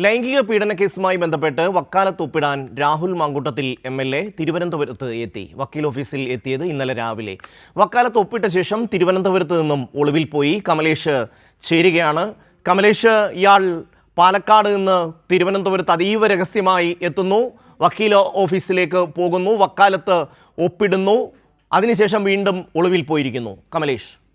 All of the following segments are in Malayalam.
ലൈംഗിക പീഡന കേസുമായി ബന്ധപ്പെട്ട് വക്കാലത്ത് ഒപ്പിടാൻ Rahul Mamkootathil M L A തിരുവനന്തപുരത്ത് എത്തി. വക്കീൽ ഓഫീസിൽ എത്തിയത് ഇന്നലെ രാവിലെ. വക്കാലത്ത് ഒപ്പിട്ട ശേഷം തിരുവനന്തപുരത്ത് നിന്നും ഒളിവിൽ പോയി കമലേഷ് ചേരുകയാണ്. കമലേഷ് ഇയാൾ പാലക്കാട് നിന്ന് തിരുവനന്തപുരത്ത് അതീവ രഹസ്യമായി എത്തുന്നു. വക്കീൽ ഓഫീസിലേക്ക് പോകുന്നു. വക്കാലത്ത് ഒപ്പിടുന്നു. അതിനുശേഷം വീണ്ടും ഒളിവിൽ പോയിരിക്കുന്നു. കമലേഷ്.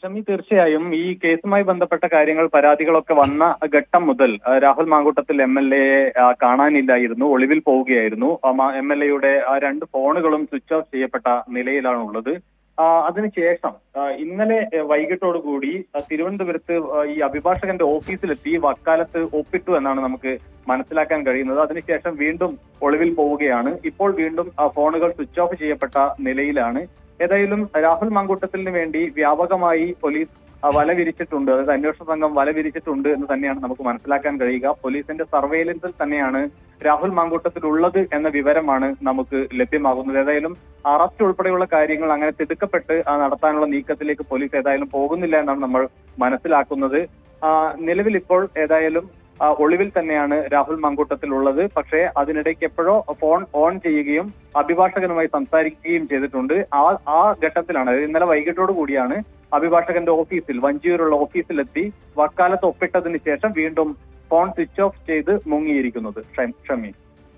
ഷമി തീർച്ചയായും ഈ കേസുമായി ബന്ധപ്പെട്ട കാര്യങ്ങൾ പരാതികളൊക്കെ വന്ന ഘട്ടം മുതൽ രാഹുൽ മാങ്കൂട്ടത്തിൽ എം എൽ എയെ കാണാനില്ലായിരുന്നു ഒളിവിൽ പോവുകയായിരുന്നു. എം എൽ എയുടെ രണ്ട് ഫോണുകളും സ്വിച്ച് ഓഫ് ചെയ്യപ്പെട്ട നിലയിലാണ് ഉള്ളത് അതിനുശേഷം ഇന്നലെ വൈകിട്ടോടുകൂടി തിരുവനന്തപുരത്ത് ഈ അഭിഭാഷകന്റെ ഓഫീസിലെത്തി വക്കാലത്ത് ഒപ്പിട്ടു എന്നാണ് നമുക്ക് മനസ്സിലാക്കാൻ കഴിയുന്നത്. അതിനുശേഷം വീണ്ടും ഒളിവിൽ പോവുകയാണ്. ഇപ്പോൾ വീണ്ടും ഫോണുകൾ സ്വിച്ച് ഓഫ് ചെയ്യപ്പെട്ട നിലയിലാണ്. ഏതായാലും രാഹുൽ മാങ്കൂട്ടത്തിന് വേണ്ടി വ്യാപകമായി പോലീസ് വല വിരിച്ചിട്ടുണ്ട്. അതായത് അന്വേഷണ സംഘം വല വിരിച്ചിട്ടുണ്ട് എന്ന് തന്നെയാണ് നമുക്ക് മനസ്സിലാക്കാൻ കഴിയുക. പോലീസിന്റെ സർവേലൻസിൽ തന്നെയാണ് രാഹുൽ മാങ്കൂട്ടത്തിൽ ഉള്ളത് എന്ന വിവരമാണ് നമുക്ക് ലഭ്യമാകുന്നത്. ഏതായാലും അറസ്റ്റ് ഉൾപ്പെടെയുള്ള കാര്യങ്ങൾ അങ്ങനെ തിടുക്കപ്പെട്ട് നടത്താനുള്ള നീക്കത്തിലേക്ക് പോലീസ് ഏതായാലും പോകുന്നില്ല എന്നാണ് നമ്മൾ മനസ്സിലാക്കുന്നത്. നിലവിൽ ഇപ്പോൾ ഏതായാലും ഒളിവിൽ തന്നെയാണ് രാഹുൽ മങ്കൂട്ടത്തിൽ ഉള്ളത് പക്ഷേ അതിനിടയ്ക്ക് എപ്പോഴോ ഫോൺ ഓൺ ചെയ്യുകയും അഭിഭാഷകനുമായി സംസാരിക്കുകയും ചെയ്തിട്ടുണ്ട്. ആ ആ ഘട്ടത്തിലാണ് ഇന്നലെ വൈകിട്ടോടു കൂടിയാണ് അഭിഭാഷകന്റെ ഓഫീസിൽ വഞ്ചിയൂരുള്ള ഓഫീസിലെത്തി വക്കാലത്ത് ഒപ്പിട്ടതിന് ശേഷം വീണ്ടും ഫോൺ സ്വിച്ച് ഓഫ് ചെയ്ത് മുങ്ങിയിരിക്കുന്നത് ഷമി.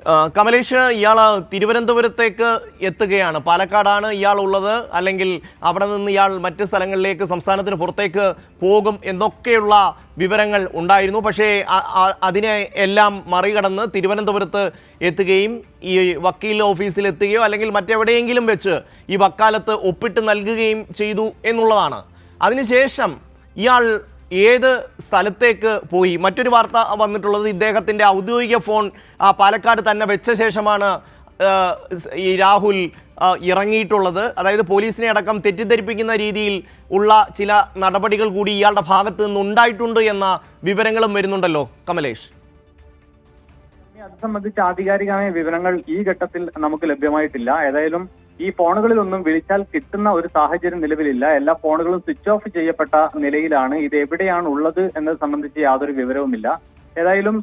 കമലേഷ് ഇയാൾ തിരുവനന്തപുരത്തേക്ക് എത്തുകയാണ്. പാലക്കാടാണ് ഇയാൾ ഉള്ളത്. അല്ലെങ്കിൽ അവിടെ നിന്ന് ഇയാൾ മറ്റ് സ്ഥലങ്ങളിലേക്ക് സംസ്ഥാനത്തിന് പുറത്തേക്ക് പോകും എന്നൊക്കെയുള്ള വിവരങ്ങൾ ഉണ്ടായിരുന്നു. പക്ഷേ അതിനെ എല്ലാം മറികടന്ന് തിരുവനന്തപുരത്ത് എത്തുകയും ഈ വക്കീൽ ഓഫീസിൽ എത്തുകയോ അല്ലെങ്കിൽ മറ്റെവിടെയെങ്കിലും വെച്ച് ഈ വക്കാലത്ത് ഒപ്പിട്ട് നൽകുകയും ചെയ്തു എന്നുള്ളതാണ്. അതിനുശേഷം ഇയാൾ ഏത് സ്ഥലത്തേക്ക് പോയി? മറ്റൊരു വാർത്ത വന്നിട്ടുള്ളത് ഇദ്ദേഹത്തിന്റെ ഔദ്യോഗിക ഫോൺ പാലക്കാട് തന്നെ വെച്ച ശേഷമാണ് ഈ രാഹുൽ ഇറങ്ങിയിട്ടുള്ളത്. അതായത് പോലീസിനെ അടക്കം തെറ്റിദ്ധരിപ്പിക്കുന്ന രീതിയിൽ ഉള്ള ചില നടപടികൾ കൂടി ഇയാളുടെ ഭാഗത്ത് നിന്നുണ്ടായിട്ടുണ്ട് എന്ന വിവരങ്ങളും വരുന്നുണ്ടല്ലോ. കമലേഷ്. അത് സംബന്ധിച്ച് ആധികാരികമായ വിവരങ്ങൾ ഈ ഘട്ടത്തിൽ നമുക്ക് ലഭ്യമായിട്ടില്ല. ഏതായാലും ഈ ഫോണുകളിലൊന്നും വിളിച്ചാൽ കിട്ടുന്ന ഒരു സാഹചര്യം നിലവിലില്ല. എല്ലാ ഫോണുകളും സ്വിച്ച് ഓഫ് ചെയ്യപ്പെട്ട നിലയിലാണ്. ഇത് എവിടെയാണ് ഉള്ളത് എന്നത് സംബന്ധിച്ച് യാതൊരു വിവരവുമില്ല. ഏതായാലും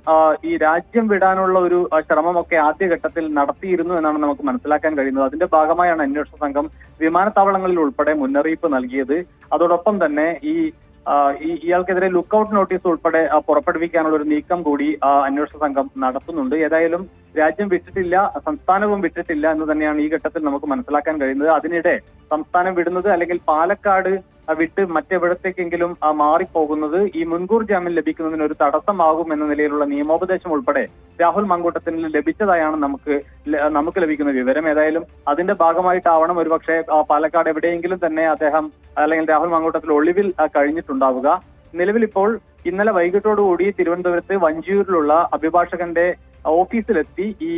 ഈ രാജ്യം വിടാനുള്ള ഒരു ശ്രമമൊക്കെ ആദ്യഘട്ടത്തിൽ നടത്തിയിരുന്നു എന്നാണ് നമുക്ക് മനസ്സിലാക്കാൻ കഴിയുന്നത്. അതിന്റെ ഭാഗമായാണ് അന്വേഷണ സംഘം വിമാനത്താവളങ്ങളിൽ ഉൾപ്പെടെ മുന്നറിയിപ്പ് നൽകിയത്. അതോടൊപ്പം തന്നെ ഈ ഇയാൾക്കെതിരെ ലുക്കൌട്ട് നോട്ടീസ് ഉൾപ്പെടെ പുറപ്പെടുവിക്കാനുള്ള ഒരു നീക്കം കൂടി അന്വേഷണ സംഘം നടത്തുന്നുണ്ട്. ഏതായാലും രാജ്യം വിട്ടിട്ടില്ല സംസ്ഥാനവും വിട്ടിട്ടില്ല എന്ന് തന്നെയാണ് ഈ ഘട്ടത്തിൽ നമുക്ക് മനസ്സിലാക്കാൻ കഴിയുന്നത്. അതിനിടെ സംസ്ഥാനം വിടുന്നത് അല്ലെങ്കിൽ പാലക്കാട് വിട്ട് മറ്റെവിടത്തേക്കെങ്കിലും മാറിപ്പോകുന്നത് ഈ മുൻകൂർ ജാമ്യം ലഭിക്കുന്നതിന് ഒരു തടസ്സമാകും എന്ന നിലയിലുള്ള നിയമോപദേശം ഉൾപ്പെടെ രാഹുൽ മങ്കൂട്ടത്തിന് ലഭിച്ചതായാണ് നമുക്ക് നമുക്ക് ലഭിക്കുന്ന വിവരം. ഏതായാലും അതിന്റെ ഭാഗമായിട്ടാവണം ഒരുപക്ഷെ പക്ഷേ പാലക്കാട് എവിടെയെങ്കിലും തന്നെ അദ്ദേഹം അല്ലെങ്കിൽ രാഹുൽ മങ്കൂട്ടത്തിൽ ഒളിവിൽ കഴിഞ്ഞിട്ടുണ്ടാവുക. നിലവിൽ ഇപ്പോൾ ഇന്നലെ വൈകിട്ടോടുകൂടി തിരുവനന്തപുരത്ത് വഞ്ചിയൂരിലുള്ള അഭിഭാഷകന്റെ ഓഫീസിലെത്തി ഈ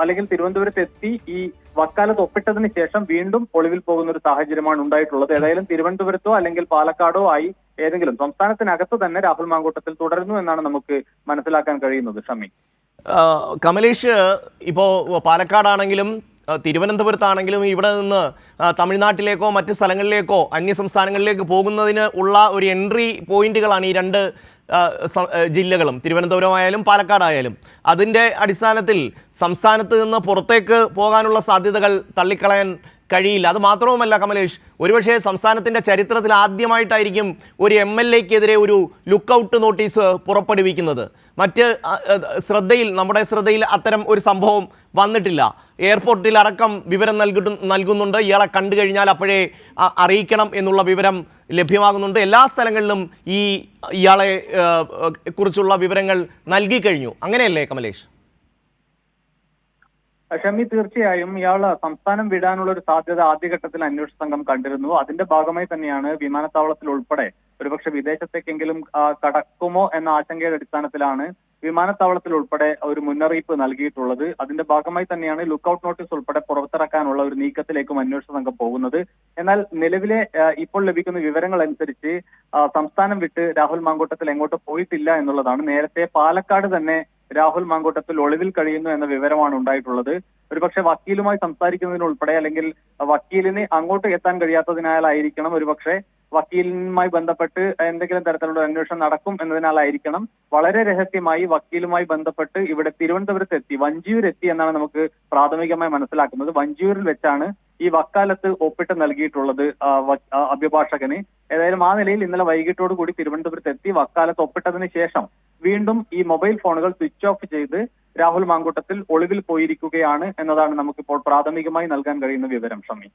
അല്ലെങ്കിൽ തിരുവനന്തപുരത്ത് എത്തി ഈ വക്കാലത്ത് ഒപ്പിട്ടതിന് ശേഷം വീണ്ടും ഒളിവിൽ പോകുന്ന ഒരു സാഹചര്യമാണ് ഉണ്ടായിട്ടുള്ളത്. ഏതായാലും തിരുവനന്തപുരത്തോ അല്ലെങ്കിൽ പാലക്കാടോ ആയി ഏതെങ്കിലും സംസ്ഥാനത്തിനകത്ത് തന്നെ രാഹുൽ മാങ്കൂട്ടത്തിൽ തുടരുന്നു എന്നാണ് നമുക്ക് മനസ്സിലാക്കാൻ കഴിയുന്നത് ഷമി. കമലേഷ് ഇപ്പോ പാലക്കാടാണെങ്കിലും തിരുവനന്തപുരത്താണെങ്കിലും ഇവിടെ നിന്ന് തമിഴ്നാട്ടിലേക്കോ മറ്റ് സ്ഥലങ്ങളിലേക്കോ അന്യ സംസ്ഥാനങ്ങളിലേക്ക് പോകുന്നതിന് ഉള്ള ഒരു എൻട്രി പോയിന്റുകളാണ് ഈ രണ്ട് ജില്ലകളും. തിരുവനന്തപുരമായാലും പാലക്കാടായാലും. അതിന്റെ അടിസ്ഥാനത്തിൽ സംസ്ഥാനത്ത് നിന്ന് പുറത്തേക്ക് പോകാനുള്ള സാധ്യതകൾ തള്ളിക്കളയാൻ കഴിയില്ല. അത് മാത്രവുമല്ല കമലേഷ് ഒരുപക്ഷേ സംസ്ഥാനത്തിന്റെ ചരിത്രത്തിൽ ആദ്യമായിട്ടായിരിക്കും ഒരു എം എൽ എക്കെതിരെ ഒരു ലുക്കൗട്ട് നോട്ടീസ് പുറപ്പെടുവിക്കുന്നത്. മറ്റ് ശ്രദ്ധയിൽ നമ്മുടെ ശ്രദ്ധയിൽ അത്തരം ഒരു സംഭവം വന്നിട്ടില്ല. എയർപോർട്ടിൽ അടക്കം വിവരം നൽകിട്ട് നൽകുന്നുണ്ട്. ഇയാളെ കണ്ടു കഴിഞ്ഞാൽ അപ്പോഴേ അറിയിക്കണം എന്നുള്ള വിവരം ലഭ്യമാകുന്നുണ്ട്. എല്ലാ സ്ഥലങ്ങളിലും ഈ ഇയാളെ കുറിച്ചുള്ള വിവരങ്ങൾ നൽകി കഴിഞ്ഞു. അങ്ങനെയല്ലേ കമലേഷ്? ഷമി തീർച്ചയായും ഇയാൾ സംസ്ഥാനം വിടാനുള്ള ഒരു സാധ്യത ആദ്യഘട്ടത്തിൽ അന്വേഷണ സംഘം കണ്ടിരുന്നു. അതിന്റെ ഭാഗമായി തന്നെയാണ് വിമാനത്താവളത്തിൽ ഉൾപ്പെടെ ഒരുപക്ഷെ വിദേശത്തേക്കെങ്കിലും കടക്കുമോ എന്ന ആശങ്കയുടെ അടിസ്ഥാനത്തിലാണ് വിമാനത്താവളത്തിൽ ഉൾപ്പെടെ ഒരു മുന്നറിയിപ്പ് നൽകിയിട്ടുള്ളത്. അതിന്റെ ഭാഗമായി തന്നെയാണ് ലുക്കൌട്ട് നോട്ടീസ് ഉൾപ്പെടെ പുറത്തിറക്കാനുള്ള ഒരു നീക്കത്തിലേക്കും അന്വേഷണ സംഘം പോകുന്നത്. എന്നാൽ നിലവിലെ ഇപ്പോൾ ലഭിക്കുന്ന വിവരങ്ങൾ അനുസരിച്ച് സംസ്ഥാനം വിട്ട് രാഹുൽ മാങ്കൂട്ടത്തിൽ എങ്ങോട്ട് പോയിട്ടില്ല എന്നുള്ളതാണ്. നേരത്തെ പാലക്കാട് തന്നെ രാഹുൽ മാങ്കൂട്ടത്തിൽ ഒളിവിൽ കഴിയുന്നു എന്ന വിവരമാണ് ഉണ്ടായിട്ടുള്ളത്. ഒരുപക്ഷെ വക്കീലുമായി സംസാരിക്കുന്നതിനുൾപ്പെടെ അല്ലെങ്കിൽ വക്കീലിന് അങ്ങോട്ട് എത്താൻ കഴിയാത്തതിനാലായിരിക്കണം. ഒരുപക്ഷെ വക്കീലുമായി ബന്ധപ്പെട്ട് എന്തെങ്കിലും തരത്തിലുള്ള അന്വേഷണം നടക്കും എന്നതിനാലായിരിക്കണം. വളരെ രഹസ്യമായി വക്കീലുമായി ബന്ധപ്പെട്ട് ഇവിടെ തിരുവനന്തപുരത്ത് എത്തി. വഞ്ചിയൂർ എത്തി എന്നാണ് നമുക്ക് പ്രാഥമികമായി മനസ്സിലാക്കുന്നത്. വഞ്ചിയൂരിൽ വെച്ചാണ് ഈ വക്കാലത്ത് ഒപ്പിട്ട് നൽകിയിട്ടുള്ളത് അഭിഭാഷകന്. ഏതായാലും ആ നിലയിൽ ഇന്നലെ വൈകിട്ടോട് കൂടി തിരുവനന്തപുരത്ത് എത്തി വക്കാലത്ത് ഒപ്പിട്ടതിന് ശേഷം വീണ്ടും ഈ മൊബൈൽ ഫോണുകൾ സ്വിച്ച് ഓഫ് ചെയ്ത് രാഹുൽ മാങ്കൂട്ടത്തിൽ ഒളിവിൽ പോയിരിക്കുകയാണ് എന്നതാണ് നമുക്കിപ്പോൾ പ്രാഥമികമായി നൽകാൻ കഴിയുന്ന വിവരം ഷമി.